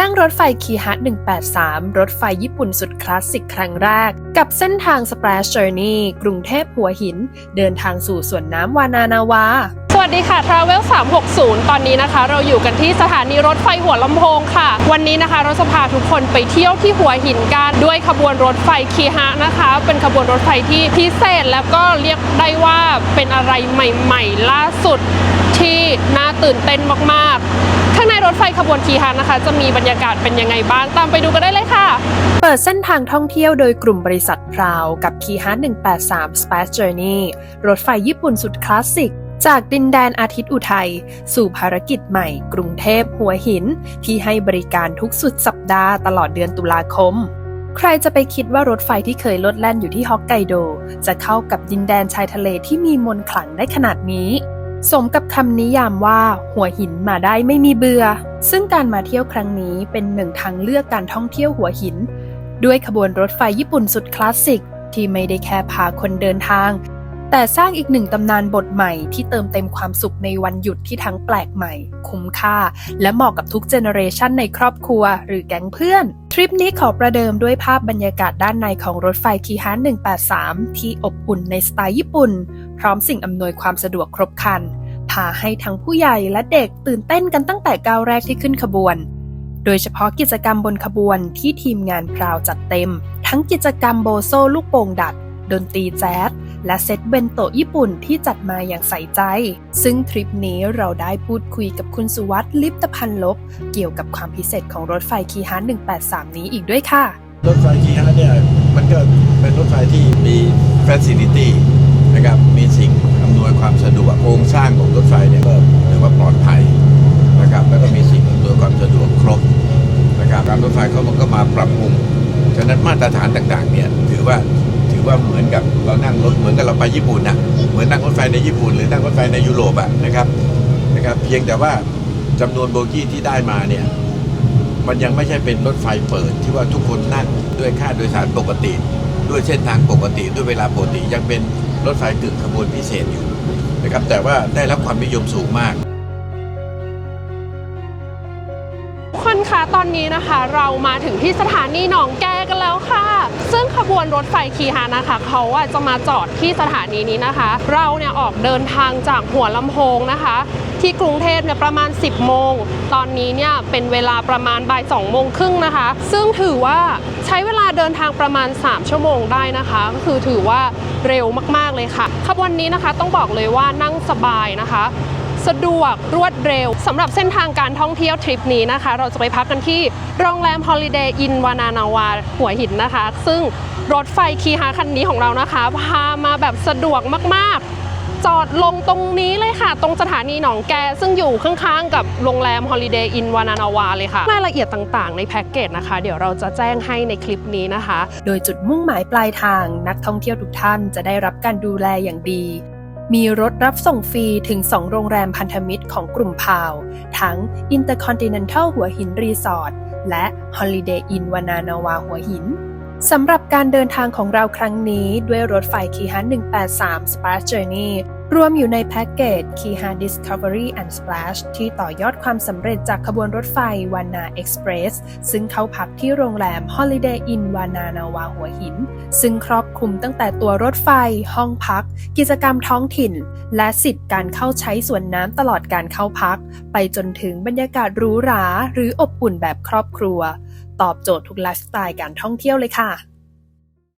นั่งรถไฟคีฮะ 183 รถไฟญี่ปุ่นสุดคลาสสิกครั้งแรก กับเส้นทาง Splash Journey กรุงเทพหัวหิน เดินทางสู่สวนน้ำวานานาวา สวัสดีค่ะ Travel 360 ตอนนี้นะคะ เราอยู่กันที่สถานีรถไฟหัวลำโพงค่ะ วันนี้นะคะ เราจะพาทุกคนไปเที่ยวที่หัวหินกันด้วยขบวนรถไฟคีฮะนะคะ เป็นขบวนรถไฟที่พิเศษแล้วก็เรียกได้ว่า เป็นอะไรใหม่ๆ ล่าสุดที่น่าตื่นเต้นมากๆ ข้างในรถไฟขบวนคีฮะนนะคะ จะมีบรรยากาศเป็นยังไงบ้างตามไปดูกันได้เลยค่ะ เปิดเส้นทางท่องเที่ยวโดยกลุ่มบริษัทพราวกับคีฮะ183 Space Journey รถไฟญี่ปุ่นสุดคลาสสิกจากดินแดนอาทิตย์อุทัย สู่ภารกิจใหม่ กรุงเทพหัวหิน ที่ให้บริการทุกสุดสัปดาห์ตลอดเดือนตุลาคม ใครจะไปคิดว่ารถไฟที่เคยลดแล่นอยู่ที่ฮอกไกโด จะเข้ากับดินแดนชายทะเลที่มีมนขลังได้ขนาดนี้ สมกับคำนิยามว่าหัวหินมาได้ไม่มีเบื่อ ซึ่งการมาเที่ยวครั้งนี้เป็นหนึ่งทางเลือกการท่องเที่ยวหัวหิน ด้วยขบวนรถไฟญี่ปุ่นสุดคลาสสิกที่ไม่ได้แค่พาคนเดินทาง แต่สร้างอีกหนึ่งตำนานบทใหม่ที่เติมเต็มความสุขในวันหยุดที่ทั้งแปลกใหม่ คุ้มค่า และเหมาะกับทุกเจเนอเรชันในครอบครัว หรือแก๊งเพื่อน ทริปนี้ขอประเดิมด้วยภาพบรรยากาศด้านในของรถไฟคีฮาน183 ที่อบอุ่นในสไตล์ญี่ปุ่น พร้อมสิ่งอำนวยความสะดวกครบครันพาให้ทั้งผู้ใหญ่และเด็กตื่นเต้นกันตั้งแต่ก้าวแรกที่ขึ้นขบวนโดยเฉพาะกิจกรรมบนขบวนที่ทีมงานพราวจัดเต็ม ทั้งกิจกรรมโบโซลูกโป่งดัด ดนตรีแจ๊ส และเซตเบนโตะญี่ปุ่นที่จัดมาอย่างใส่ใจ ซึ่งทริปนี้เราได้พูดคุยกับคุณสุวัสด์ลิปตพันลบ เกี่ยวกับความพิเศษของรถไฟคีฮาน183 นี้อีกด้วยค่ะ รถไฟคีฮะเนี่ย มันก็เป็นรถไฟที่มีฟ a ซิลิตี้นะครับมีสิ่งอำนวยความสะดวกโครงสร้างของรถไฟเนี่ยก็ถือว่าปลอดภัยนะครับแล้วก็มีสิ่งอำนวยความสะดวกครบนะครับการรถไฟเขามันก็มาปรับปรุงฉะนั้นมาตรฐานต่างๆเนี่ยถือว่า ว่าเหมือนกับเรานั่งรถเหมือนกับเราไปญี่ปุ่นนะเหมือนนั่งรถไฟในญี่ปุ่น หรือนั่งรถไฟในยุโรปอะนะครับนะครับเพียงแต่ว่าจำนวนโบกี้ที่ได้มาเนี่ยมันยังไม่ใช่เป็นรถไฟเปิดที่ว่าทุกคนนั่งด้วยค่าโดยสารปกติ ด้วยเส้นทางปกติด้วยเวลาปกติยังเป็นรถไฟกึ่งขบวนพิเศษอยู่นะครับแต่ว่าได้รับความนิยมสูงมากทุกคนคะตอนนี้นะคะ เรามาถึงที่สถานีหนองแกกันแล้ว ซึ่งขบวนรถไฟคีฮานะคะเขาอะจะมาจอดที่สถานีนี้นะคะ เราเนี่ยออกเดินทางจากหัวลำโพงนะคะ ที่กรุงเทพเนี่ยประมาณ 10 โมง ตอนนี้เนี่ยเป็นเวลาประมาณบ่าย2โมงครึ่งนะคะ ซึ่งถือว่าใช้เวลาเดินทางประมาณ 3 ชั่วโมงได้นะคะก็คือถือว่าเร็วมากๆเลยค่ะ ขบวนนี้นะคะต้องบอกเลยว่านั่งสบายนะคะ สะดวกรวดเร็วสำหรับเส้นทางการท่องเที่ยวทริปนี้นะคะ เราจะไปพักกันที่โรงแรม Holiday Inn วานานาวาหัวหินนะคะ ซึ่งรถไฟคีฮาคันนี้ของเรานะคะพามาแบบสะดวกมากๆ จอดลงตรงนี้เลยค่ะ ตรงสถานีหนองแก ซึ่งอยู่ข้างๆ กับโรงแรม Holiday Inn วานานาวาเลยค่ะรายละเอียดต่างๆ ในแพ็กเกจนะคะ เดี๋ยวเราจะแจ้งให้ในคลิปนี้นะคะ โดยจุดมุ่งหมายปลายทางนักท่องเที่ยวทุกท่านจะได้รับการดูแลอย่างดี มีรถรับส่งฟรีถึง 2 โรงแรมพันธมิตรของกลุ่มพาว ทั้ง Intercontinental หัวหินรีสอร์ทและ Holiday Inn วานานาวาหัวหินสำหรับการเดินทางของเราครั้งนี้ด้วยรถไฟคีฮัน183 Splash Journey รวมอยู่ในแพ็กเกจคีฮัน Discovery and Splash ที่ต่อยอดความสำเร็จจากขบวนรถไฟวานาเอ็กซ์เพรสซึ่งเข้าพักที่โรงแรม Holiday Inn วานานาวาหัวหิน ซึ่งครอบคลุมตั้งแต่ตัวรถไฟ ห้องพัก กิจกรรมท้องถิ่น และสิทธิ์การเข้าใช้สวนน้ำตลอดการเข้าพัก ไปจนถึงบรรยากาศหรูหรา หรืออบอุ่นแบบครอบครัว ตอบโจทย์ทุกไลฟ์สไตล์การท่องเที่ยวเลยค่ะ